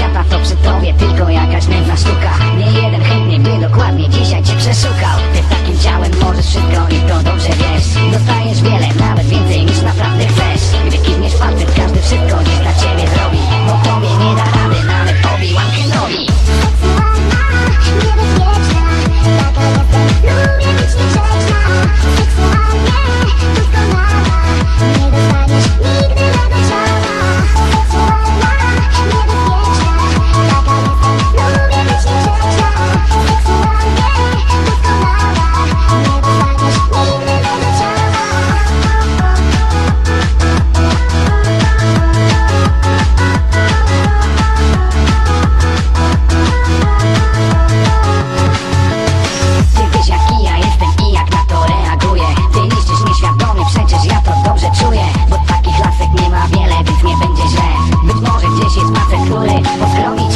świata to przy tobie tylko jakaś nędzna sztuka. Nie jeden chętnie by dokładnie dzisiaj cię przeszuka. 我是敖丙